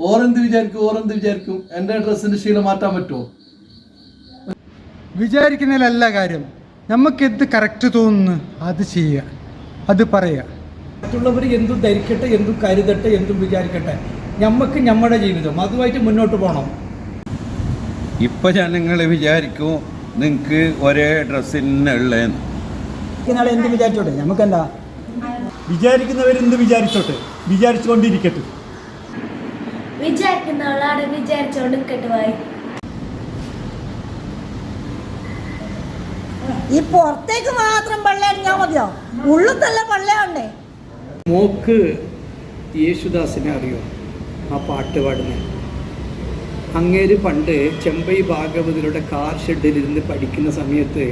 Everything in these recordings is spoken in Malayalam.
ഓരെന്ത് വിചാരിക്കും ഓരെന്ത് വിചാരിക്കും? എന്റെ ഡ്രസ്സിന്റെ ശീലം മാറ്റാൻ പറ്റുമോ? വിചാരിക്കുന്നതിലല്ല കാര്യം. നമുക്ക് എന്ത് കറക്റ്റ് തോന്നുന്നു അത് ചെയ്യുക. അത് പറയുക. മറ്റുള്ളവർ എന്തും ധരിക്കട്ടെ എന്തും കരുതട്ടെ എന്തും വിചാരിക്കട്ടെ. നമുക്ക് നമ്മുടെ ജീവിതം. അതുമായിട്ട് മുന്നോട്ട് പോകണം ഇപ്പൊ ജനങ്ങൾ വിചാരിക്കും നിങ്ങൾക്ക് ഒരേ ഡ്രസ്സിന് ഉള്ളതെന്ന് നാളെ എന്ത് വിചാരിച്ചോട്ടെ? നമുക്കെന്താ? വിചാരിക്കുന്നവരെന്ത് വിചാരിച്ചോട്ടെ? വിചാരിച്ചുകൊണ്ടിരിക്കട്ടെ വിചാരിക്കുന്നവളാണ് വിചാരിച്ചോണ്ട് നിൽക്കട്ടെ വായി ഈ പുറത്തേക്ക് മാത്രം പള്ളയണിഞ്ഞാൽ മതിയോ? ഉള്ളത്തല്ല പള്ളയുണ്ടേ മോക്ക് യേശുദാസിനെ അറിയോ? ആ പാട്ട് പാടുന്നത് അങ്ങേര് പണ്ട് ചെമ്പൈ ഭാഗവതിയുടെ കാർ ഷെഡിലിരുന്ന് പഠിക്കുന്ന സമയത്ത്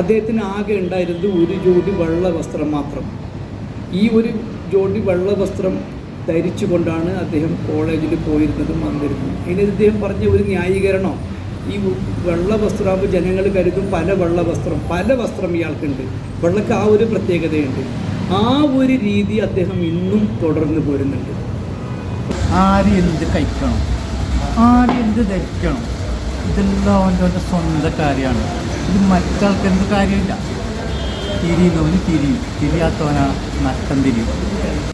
അദ്ദേഹത്തിന് ആകെ ഉണ്ടായിരുന്നത് ഒരു ജോഡി വെള്ള വസ്ത്രം മാത്രം. ഈ ഒരു ജോഡി വെള്ള വസ്ത്രം ധരിച്ചുകൊണ്ടാണ് അദ്ദേഹം കോളേജിൽ പോയിരുന്നതും വന്നിരുന്നത്. ഇനി അദ്ദേഹം പറഞ്ഞ ഒരു ന്യായീകരണം ഈ വെള്ള വസ്ത്രമാകുമ്പോൾ ജനങ്ങൾ കരുതും പല വെള്ള വസ്ത്രം പല വസ്ത്രം ഇയാൾക്കുണ്ട്. വെള്ളക്ക് ആ ഒരു പ്രത്യേകതയുണ്ട്. ആ ഒരു രീതി അദ്ദേഹം ഇന്നും തുടർന്ന് പോരുന്നുണ്ട്. ആര് എന്ത് കഴിക്കണം? ആര് എന്ത് ധരിക്കണം? ഇതെല്ലാം അവന്റെ അവന്റെ സ്വന്തം കാര്യമാണ്. ഇത് മറ്റാൾക്ക് എന്ത് കാര്യമില്ല. തിരിയുന്നവന് തിരിയും. തിരിയാത്തവനാ നഷ്ടം തിരിയും.